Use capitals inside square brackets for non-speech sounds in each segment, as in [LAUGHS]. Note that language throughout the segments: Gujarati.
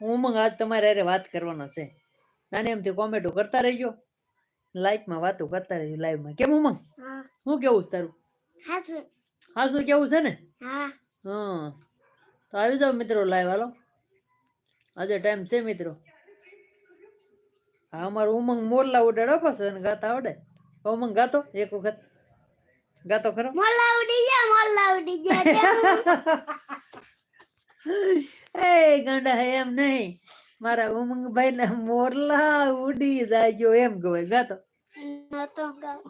ઉમંગ આજ તમારે અરે વાત કરવાનો છે. નાની એમથી કોમેન્ટો કરતા રહેજો. લાઈફમાં વાતો કરતા રહેજો લાઈવમાં. કેમ ઉમંગ? હા. શું કેવું તારું? હા શું કેવું છે ને? હા. તો આવી જાઓ મિત્રો લાઈવ હાલો. આજે ટાઈમ છે મિત્રો. હા અમારું ઉમંગ મોરલા ઉડાડો પાછો એને ગાતા આવડે. ઉમંગ ગાતો એક વખત. ગાતો ખરો? મોરલા ઉડી ગયા મોરલા ઉડી ગયા? [LAUGHS] એ ગાંડા હે એમ નહીં મારા ઉમંગભાઈ ના મોરલા ઉડી જાજો એમ કહેવાય ગાતો નતો ગાવ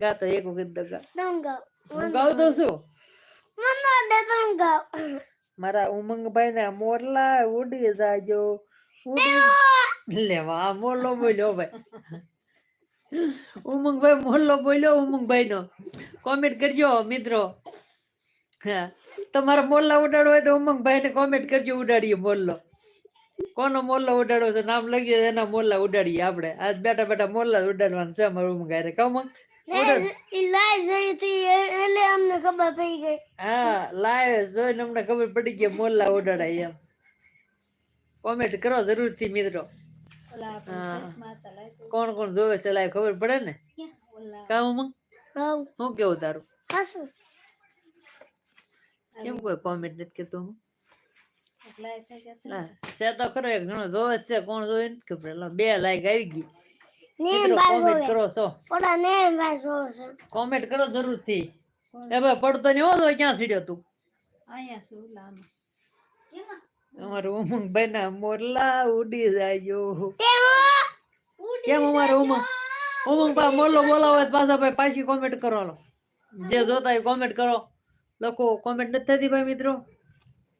ગાતો એક વખત તો ગા તમ ગાવ હું ગાઉં તો શું મનો દે તમ ગાવ મારા ઉમંગભાઈ ના મોરલા ઉડી જાજો ઉડી લેવા મોરલો બોલ્યો ભાઈ ઉમંગભાઈ મોરલો બોલ્યો ઉમંગભાઈ નો કોમેન્ટ કરજો મિત્રો હા. તમારે મોલ્લા ઉડાડવો હોય તો ઉમંગભાઈ ને કોમેન્ટ કરજો ઉડાડીએ મોલ્લો. કોનો મોરલો ઉડાડવો છે? નામ લખીએ એના મોરલા ઉડાડીએ આપણે. આજ બેઠા બેઠા મોરલા જ ઉડાડવાના છે ઉમંગ ઉમંગાઈ કહું અમને ખબર પડી ગઈ. હા લાય જોઈને અમને ખબર પડી ગઈ મોરલા ઉડાડાય એમ. કોમેન્ટ કરો જરૂરથી મિત્રો. હા. કોણ કોણ જોવે છે લાય ખબર પડે ને? કામ શું કેવું તારું? કેમ કોઈ કોમેન્ટ નથી કેતો હું? છે તો ખરો એક જણો જોવે છે કોણ જોવે નથી ખબર પેલા બે લાઈક આવી ગઈ. કોમેન્ટ કરો છો? કોમેન્ટ કરો જરૂરથી. એ ભાઈ પડતો નહીં હોય ક્યાં સીડ્યો તું? અમારે ઉમંગ ભાઈ ના મોરલા ઉડી જાય. કેમ અમારે ઉમંગ? ઉમંગ ભાઈ મોરલો બોલાવો હોય પાછા ભાઈ પાછી કોમેન્ટ કરો જે જોતા હોય કોમેન્ટ કરો. લખો કોમેન્ટ નથી થતી ભાઈ મિત્રો?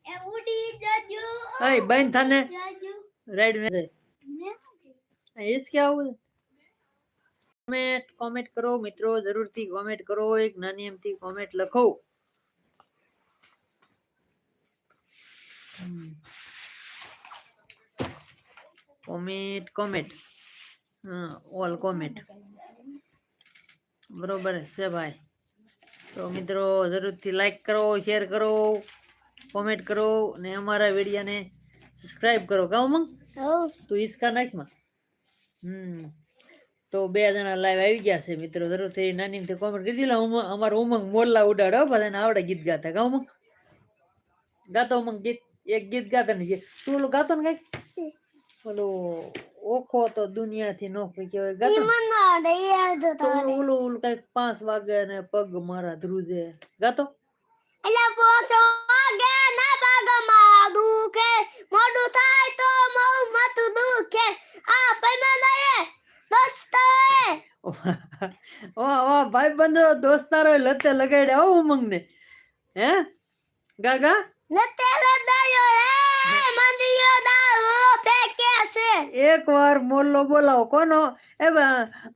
એ ઉડી જજો હઈ બેન થાને જજો રાઈડ મે ઇસ क्या આવું કોમેન્ટ કોમેન્ટ કરો મિત્રો, જરૂરથી કોમેન્ટ કરો, એક નાની એમથી કોમેન્ટ લખો. કોમેન્ટ કોમેન્ટ હા ઓલ કોમેન્ટ બરોબર છે ભાઈ. તો મિત્રો જરૂરથી લાઈક કરો શેર કરો કોમેન્ટ કરો અને અમારા વિડીયાને સબસ્ક્રાઈબ કરો. કહું મંગ તું હિસકા નાખમાં હમ. તો બે જણા લાઈવ આવી ગયા છે મિત્રો જરૂરથી નાની એમથી કોમેન્ટ કરી દીધા. ઉમંગ અમારો ઉમંગ મોરલા ઉડાડો બધાને આવડે ગીત ગાતા. ગાવ ઉમંગ? ગાતો ઉમંગ ગીત? એક ગીત ગાતા છે. તું ઓલું ગાતો ને કઈ? ઓલું ઓખો તો દુનિયાથી નો કોઈ કહેવાય. ગાતો તો ઓલું ઓલું કંઈક પાંચ વાગે ને પગ મારા ધ્રુજે. ગાતો? એલા પોચો વાગે ના પગમાં દુખે. મોડું થાય તો મઉ મત દુખે. આ પૈમાં નયે દોસ્તો ઓ ઓ ભાઈ બંધો દોસ્તારો લતે લગાડ્યા હો ઉમંગ ને હે ગાગા લતે લગાડ્યો એ એક વાર મોરલો બોલાવો. કોનો? એ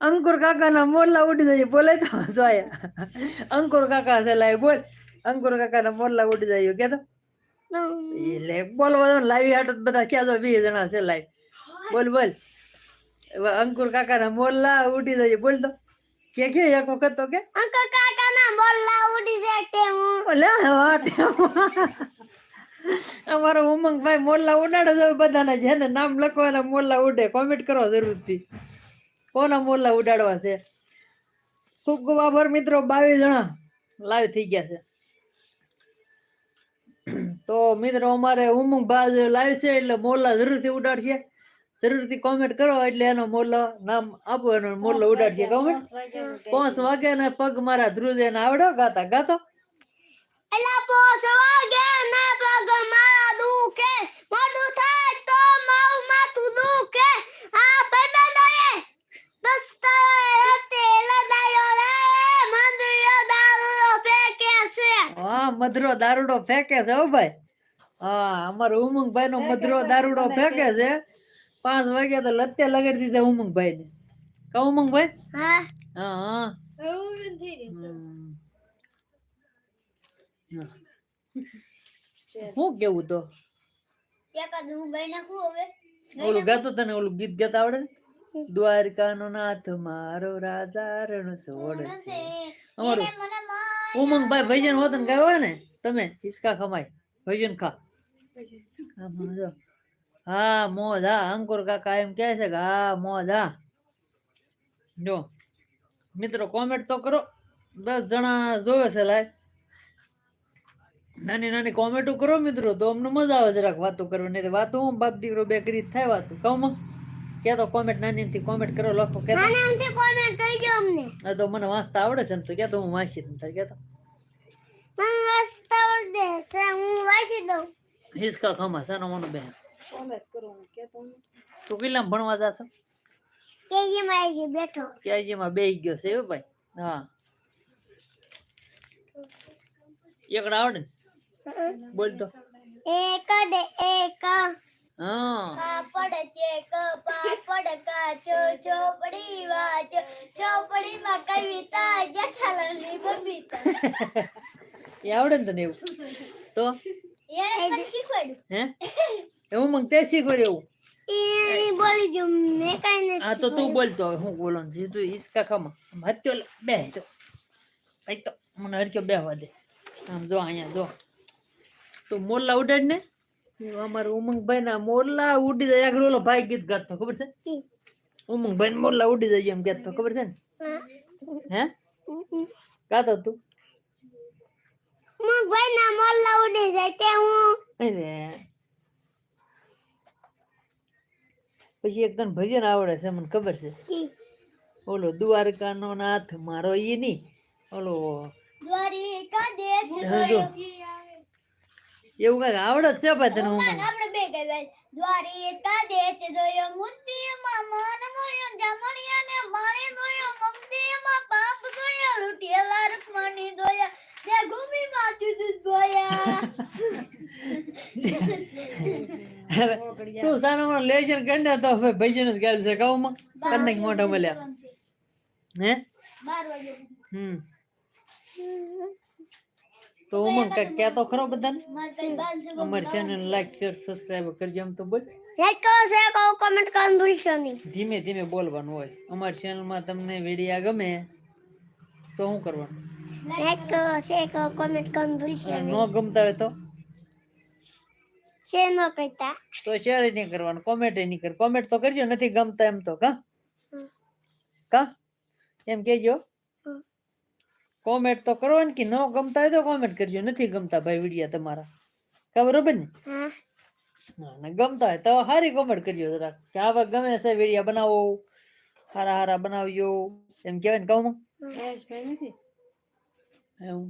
અંકુર કાકાના મોલ્લા ઉડી જાય બોલે તો જોયા. અંકુર કાકા છે લાઈ બોલ. અંકુર કાકાના મોલ્લા ઉડી જાય કે તો એટલે બોલવા લાવી હાટ બધા ક્યાં તો વીસ જણા છે લાઈ બોલ બોલ. અંકુર કાકાના મોલ્લા ઉડી જાય બોલ તો. કે કે એક વખત તો કે. અંકુર કાકાના મોલ્લા ઉડી જાય તે હું. ઓલે વાત ઉમંગ ભાઈ મોરલા ઉડાડે તો બધાને જેને નામ લખવાના મોરલા ઉડે. કોમેન્ટ કરો જરૂરથી. કોના મોરલા ઉડાડવા છે? ખૂબ ખૂબ આભાર મિત્રો બાવીસ જણા લાઈવ થઈ ગયા છે. તો મિત્રો અમારે ઉમંગ બાજ લાઈવ છે એટલે મોલ્લા જરૂરથી ઉડાડશે. જરૂરથી કોમેન્ટ કરો એટલે એનો મોલ્લો નામ આપો એનો મોલ્લો ઉડાડશે. કોમેન્ટ પાંચ વાગે ને પગ મારા ધ્રુજે ને આવડો ગાતા ગાતો. એલા પોચો વાગે ના પગમાં દુખે મોડું થાય તો મઉ માથું દુખે આ પૈમાં નયે દોસ્તો તે લદાયો રે મંદિયો દાવો ફેકે છે હા મધરો દારૂડો ફેંકે છે હો ભાઈ હા અમારો ઉમંગભાઈ નો મધરો દારૂડો ફેંકે છે પાંચ વાગ્યા તો લત્તે લગાડી દીધા ઉમંગભાઈ ને કા ઉમંગભાઈ હા હા હા હમ. હા. શું કેવું તો? હું ગઈ નાખું હવે. ઓલું ગાતો તને ઓલું ગીત ગાતા આવડે ને? દ્વારકા નો નાથ મારો રાજા રણ છોડ છે. અમારું ઉમંગ ભાઈ ઉમંગભાઈ ભજન હોતન ગાયો ને તમે હિસકા ખમાય. ભજન ખા. હા મોજ. હા અંકુર કાકા એમ કહે છે કે હા મોજ હા. જો. મિત્રો કોમેન્ટ તો કરો. દસ જણા જોવે છે લાય નાની નાની કોમેન્ટો કરો મિત્રો તો અમને મજા આવે જરાક વાતો કરવાની. નહીં તો વાતો હું બાપ દીકરો બે કરી થાય વાતો. કહું માં કે તો કોમેન્ટ નાની થી કોમેન્ટ કરો લખો કે નાના કોમેન્ટ કરજો અમને. આ તો મને વાંચતા આવડે છે એમ તો કે તો હું વાંચી દઉં તારે કે તો મને વાંચતા આવડે છે હું વાંચી દઉં. હિસકા ખમા સાનો મનો બે તું કેટલા ભણવા જાશો? કેજી માં આવી બેઠો. કેજી માં બેહી ગયો છે એવું ભાઈ. હા. એકડા આવડે ને? બોલ તો એક. ડે એક પાપડ ચેક પાપડ કાચો ચોપડી વાચો. ચોપડી માં કવિતા જેઠાલાલની બબીતા [LAUGHS] એ આવડે ને તને એવું? તો? એને પણ શીખવાડ્યું. હે? એવું મગ તે શીખવાડ્યું એવું? એ બોલી જો મેં કઈ નથી આ તો તું બોલતો હવે હું બોલો છે? તું હિસકા ખમા લે બે જો. તો મને હરક્યો બેહવા દે. આમ જો અહીંયા જો. તું મોરલા ઉડાડ ને? અમારા ઉમંગભાઈ ના મોરલા ઉડી જાય. આગળ ઓલો ભાઈ ગીત ગાતો ખબર છે. ઉમંગભાઈ ને મોરલા ઉડી જાય એમ ગાતો ખબર છે ને? હે. ગાતો તું? ઉમંગભાઈ ના મોલ્લા ઉડી જાય તે હું? અરે. પછી એક તને ભજન આવડે છે મને ખબર છે. ઓલો દ્વારકાનો નાથ મારો ઈ નહીં ઓલો દ્વારિકા દેશ. એવું કંઈક આવડત છે ભાઈ તને હું આપણે બે કઈ ભાઈ. દ્વારિકા દેશ જોયો મુક્તિ માં મન મોયો જમણિયા ને માણી જોયો મમતી માં પાપ જોયો લૂંટેલા રૂકમણી દોયા જે ભૂમિ માં દૂધ દોયા તું સાનો માં લેશન ગંડા તો હવે ભજન જ ગાલ છે કહું માં કને મોઢા મળ્યા હે? બાર વાગે હમ. તો ઉમંગ ક્યાં તો ખરો બધાને? છે અમારી ચેનલ લાઈક શેર સબસ્ક્રાઇબ કરજો એમ તો બોલ. લાઈક કરો શેર કરો કમેન્ટ કરવાનું ભૂલશો નહીં. ધીમે ધીમે બોલવાનું હોય. અમારી ચેનલમાં તમને વિડીયા ગમે તો શું કરવાનું? લાઈક કરો શેર કરો કમેન્ટ કરવાનું ભૂલશો નહીં. ન ગમતા હોય તો? શેર ન કરતા. તો શેર નહીં કરવાનું કોમેન્ટ નહીં કર. કોમેન્ટ તો કરજો નથી ગમતા એમ તો કા? કા? એમ કેજો હમ. કોમેન્ટ તો કરો ને કે ન ગમતા હોય તો કોમેન્ટ કરજો. નથી ગમતા ભાઈ વિડીયા તમારા. ખબર બરોબર ને ના ના ગમતા હોય તો સારી કોમેન્ટ કરજો જરા કે આવા ગમે છે વિડીયા બનાવો હારા હારા બનાવજો. એમ કહેવાય ને કહું એવું?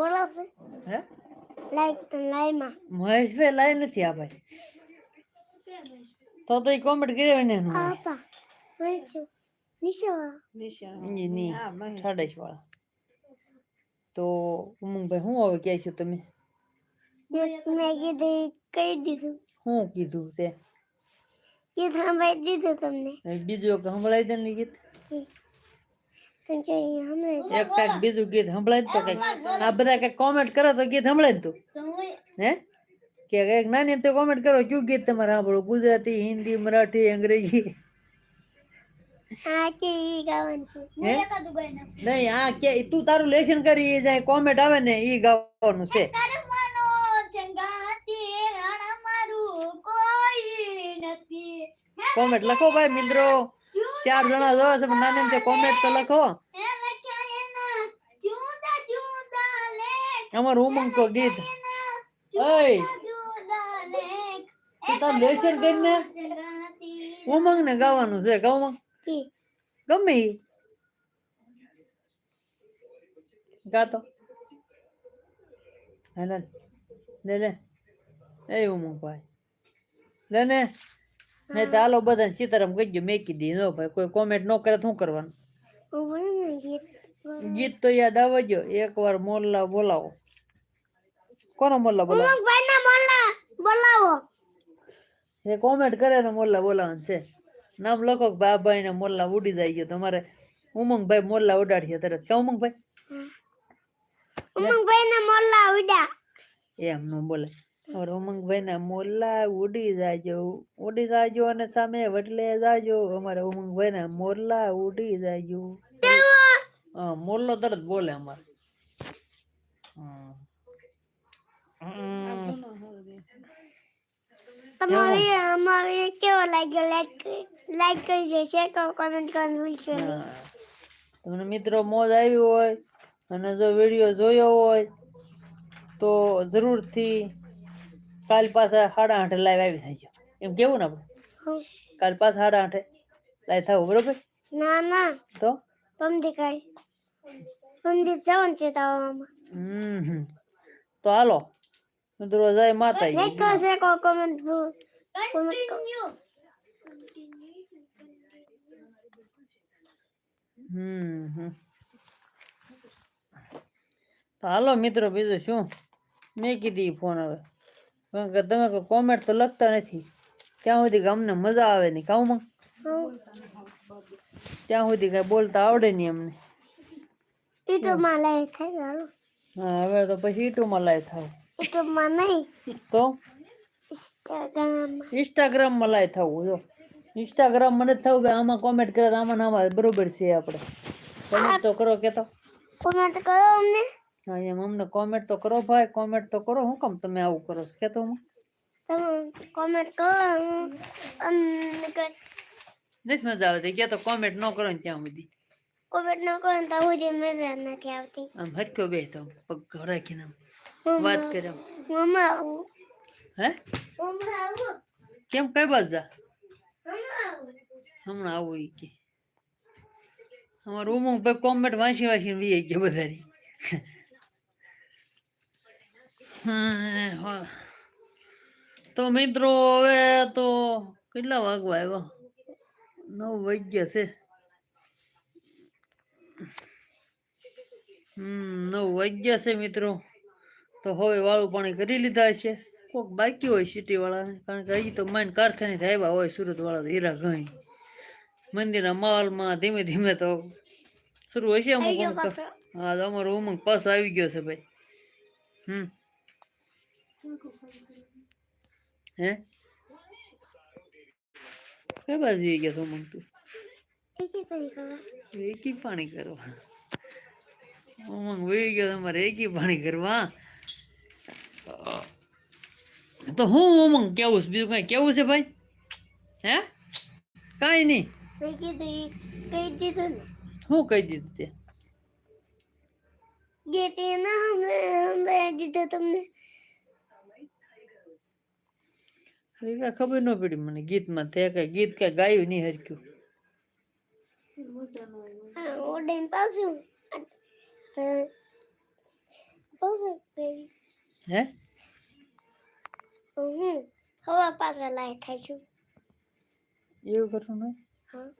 બોલાવશે? હે? લાઈક લાઈમાં. મહેશભાઈ લાઈ નથી આ ભાઈ. તો તો કોમેન્ટ કર્યો ને એનું આપા મહેશ નિશા ઈ ની સાડસ વાળા તો ઉમંગભાઈ શું હવે કહે છો તમે મેં કીધું કહી દીધું શું કીધું તે ગીત સાંભળી દીધું તમને હવે બીજું એક સંભળાઈ દે ને ગીત કેમ કે હમણાં એક કાંઈક બીજું ગીત સંભળાય ને તો કંઈક આ બધા કંઈક કોમેન્ટ કરો તો ગીત સંભળાય ને તું હે કે કંઈક નાની તો કોમેન્ટ કરો કયું ગીત તમારે સાંભળો ગુજરાતી હિન્દી મરાઠી અંગ્રેજી હા કે ઈ ગાવાનું છે. હે? નહીં આ કે તું તારું લેશન કરી જાય કોમેન્ટ આવે ને ઈ ગાવાનું છે. કર્મનો ચંગાતી રાણા મારું કોઈ નથી. કોમેન્ટ લખો ભાઈ મિત્રો. ચાર જણા જો છે પણ નાની તે કોમેન્ટ તો લખો. હે અમારું ઉમંગ કો ગીત? ઓય. તું તારું લેશન કરીને ઉમંગ ને ગાવાનું છે કી ગમે? ઈ ગાતો હાલે લે લે એ ઉમંગ ભાઈ લે ને. મેં તો હાલો બધાને સીતારામ કહીજો મેકી દી. નો ભાઈ કોઈ કોમેન્ટ ન કરે તો શું કરવાનું? ગીત તો યાદ આવજો એકવાર મોરલા બોલાવો. કોનો મોલ્લા બોલાવો? ભાઈ ના મોલ્લા બોલાવો. એ કોમેન્ટ કરે ને મોરલા બોલાવાનું છે. નામ લખો કે આ ભાઈ ને મોરલા ઉડી જાય ગયો તમારે ઉમંગભાઈ મોરલા ઉડાડશે તરત કે ઉમંગભાઈ? ઉમંગ ભાઈ ના મોલ્લા ઉડા એમ ન બોલે. હવે ઉમંગભાઈ ના મોરલા ઉડી જાજો. ઉડી જાજો અને સામે વડલે જાજો. અમારે ઉમંગભાઈ ના મોરલા ઉડી જાજો. મોરલો તરત બોલે અમારે. તમારે અમારે કેવો લાગ્યો લાઈક લાઈક કરજો શેર કરો કમેન્ટ કરવાનું ભૂલશો નહીં. તમને મિત્રો મોજ આવી હોય અને જો વીડિયો જોયો હોય તો જરૂરથી કાલ પાછા સાડા આઠે લાઈવ આવી થાય એમ કેવું ને આપણે. કાલ પાછા સાડા આઠે લાઈવ થવું બરોબર? ના ના. તો? પમદી કાલ. પમદી જવાનું છે તાવામાં હમ હમ. તો હાલો. મિત્રો જય માતા કમેન્ટ કમેન્ટ કરો હમ હમ. તો હાલો મિત્રો બીજું શું? મેં કીધી ફોન હવે. કારણ કે તમે કોમેન્ટ તો લખતા નથી. ત્યાં સુધી કે અમને મજા આવે નહીં કાઉમાં ત્યાં સુધી કઈ બોલતા આવડે નહીં અમને. થાય હા હવે તો પછી ઈટુમાં લાય થાવ નહીં. તો? ઇન્સ્ટાગ્રામમાં ઇન્સ્ટાગ્રામમાં લાઈવ થવું જો. ઇન્સ્ટાગ્રામમાં નથી થવું ભાઈ. આમાં કોમેન્ટ કરે આમાં આમાં બરોબર છે આપણે. કોમેન્ટ તો કરો કે તો કોમેન્ટ કરો અમને. એમ અમને કોમેન્ટ તો કરો ભાઈ કોમેન્ટ તો કરો. હું કેમ તમે આવું કરો છો? કે તો હું? તમે કોમેન્ટ કરો હું નથી મજા આવતી. કે તો કોમેન્ટ ન કરો ને ત્યાં સુધી. કોમેન્ટ ન કરો ને ત્યાં સુધી મજા નથી આવતી. આમ હટકો બે તો પગ ઘર રાખીને વાત કરે મમ્મા આવું? હે? મમ્મા આવું? કેમ કઈ બાજુ જા? હમણાં આવું ઈ કે. અમારું ઉમંગ ભાઈ કોમેન્ટ વાંચી વાંચીને વી ગયા બધાની. હા, હા. તો મિત્રો હવે તો કેટલા વાગવા આવ્યા? નવ વાગ્યા છે. હમ નવ વાગ્યા છે મિત્રો. તો હવે વાળું પાણી કરી લીધા છે. કોક બાકી હોય સિટી વાળાને કારણ કે હજી તો માઇન કારખાને આવ્યા હોય સુરત વાળા હીરા ઘણી. મંદિરના માલમાં ધીમે ધીમે તો શરૂ હશે અમુક. હા તો અમારો ઉમંગ પાછો આવી ગયો છે ભાઈ. હમ. હે કઈ બાજુ જઈ ગયા તો ઉમંગ તું એકી કરી કરવા એકી પાણી કરવા ઉમંગ વહી ગયો તમારે એકી પાણી કરવા તો હું ઉમંગ કેવું છે બીજું કઈ કેવું છે ભાઈ હે કાંઈ નહીં મેં કીધું ઈ કહી દીધું ને શું કહી દીધું તે ગીત એ ના સંભળાવી દીધું તમને એ કાંઈ ખબર ન પડી મને ગીતમાં તે કઈ ગીત કઈ ગાયું નહીં હરક્યું. હા ઓડીને પાછું. પાછું હે? હું હવા પાછળ લાય થાય છું. એવું કરવું ને હા.